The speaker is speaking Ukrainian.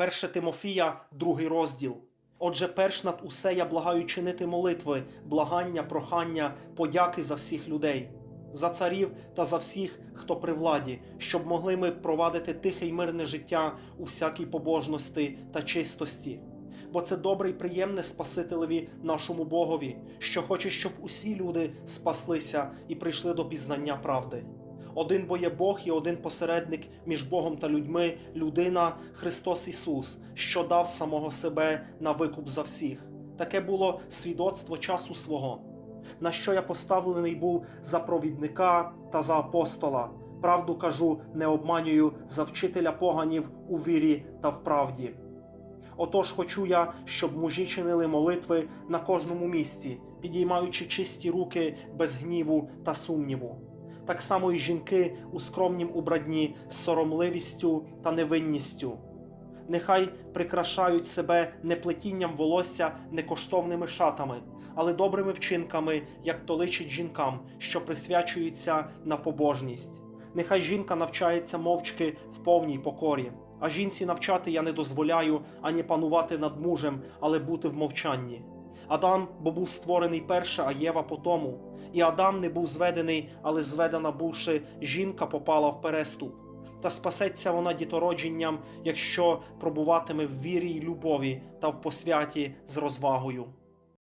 1 Тимофія, другий розділ. Отже, перш над усе я благаю чинити молитви, благання, прохання, подяки за всіх людей, за царів та за всіх, хто при владі, щоб могли ми провадити тихе й мирне життя у всякій побожності та чистості. Бо це добре й приємне Спасителеві нашому Богові, що хоче, щоб усі люди спаслися і прийшли до пізнання правди. Один бо є Бог і один посередник між Богом та людьми, людина Христос Ісус, що дав самого себе на викуп за всіх. Таке було свідоцтво часу свого, на що я поставлений був за провідника та за апостола. Правду кажу, не обманюю за вчителя поганів у вірі та в правді. Отож хочу я, щоб мужі чинили молитви на кожному місці, підіймаючи чисті руки без гніву та сумніву. Так само і жінки у скромнім убранні з соромливістю та невинністю. Нехай прикрашають себе не плетінням волосся некоштовними шатами, але добрими вчинками, як то личить жінкам, що присвячуються на побожність. Нехай жінка навчається мовчки в повній покорі. А жінці навчати я не дозволяю ані панувати над мужем, але бути в мовчанні. Адам бо був створений перше, а Єва по тому. І Адам не був зведений, але зведена бувши, жінка попала в переступ. Та спасеться вона дітородженням, якщо пробуватиме в вірі й любові та в посвяті з розвагою.